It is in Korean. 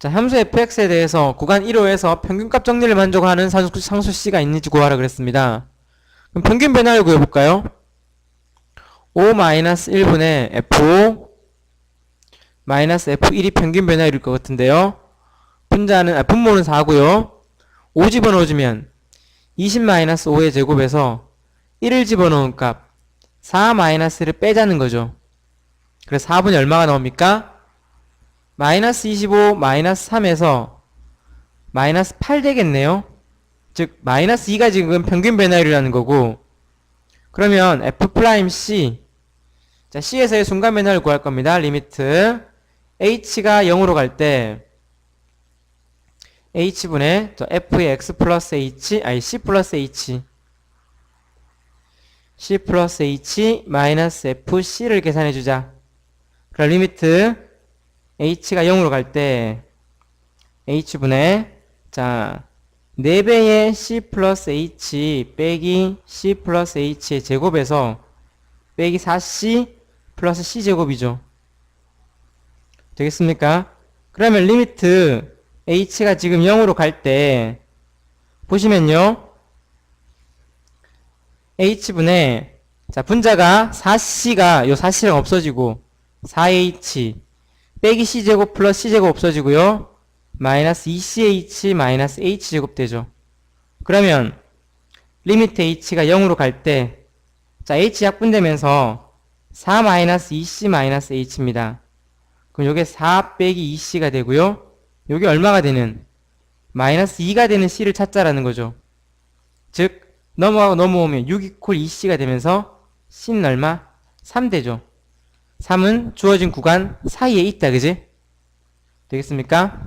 자, 함수 fx에 대해서 구간 1호에서 평균값 정리를 만족하는 상수, 상수씨가 있는지 구하라 그랬습니다. 그럼 평균 변화를 구해볼까요? 5-1분의 f5 마이너스 f1이 평균 변화일 것 같은데요. 분자는, 아, 분모는 4고요. 5 집어넣어주면 20-5의 제곱에서 1을 집어넣은 값 4-를 빼자는 거죠. 그래서 4분이 얼마가 나옵니까? 마이너스 25, 마이너스 3에서 마이너스 8 되겠네요. 즉, 마이너스 2가 지금 평균 변화율이라는 거고, 그러면 f 프라임 c, 자, c에서의 순간 변화를 구할 겁니다. 리미트. h가 0으로 갈 때, h분의 저 f의 x 플러스 h, 아니 c 플러스 h, c 플러스 h 마이너스 fc를 계산해 주자. 그럼 리미트 h가 0으로 갈 때 h분의 자 4배의 c 플러스 h 빼기 c 플러스 h의 제곱에서 빼기 4c 플러스 c 제곱이죠. 되겠습니까? 그러면 리미트 h가 지금 0으로 갈 때 보시면요. h분의 자 분자가 4c가 요 4c랑 없어지고 4h 빼기 c제곱 플러스 c제곱 없어지고요. 마이너스 2ch 마이너스 h제곱 되죠. 그러면 리미트 h가 0으로 갈 때 자 h 약분되면서 4 마이너스 2c 마이너스 h입니다. 그럼 요게 4 빼기 2c가 되고요. 요게 얼마가 되는 마이너스 2가 되는 c를 찾자라는 거죠. 즉 넘어가고 넘어오면 6 이퀄 2c가 되면서 c는 얼마? 3 되죠. 3은 주어진 구간 사이에 있다, 그지? 되겠습니까?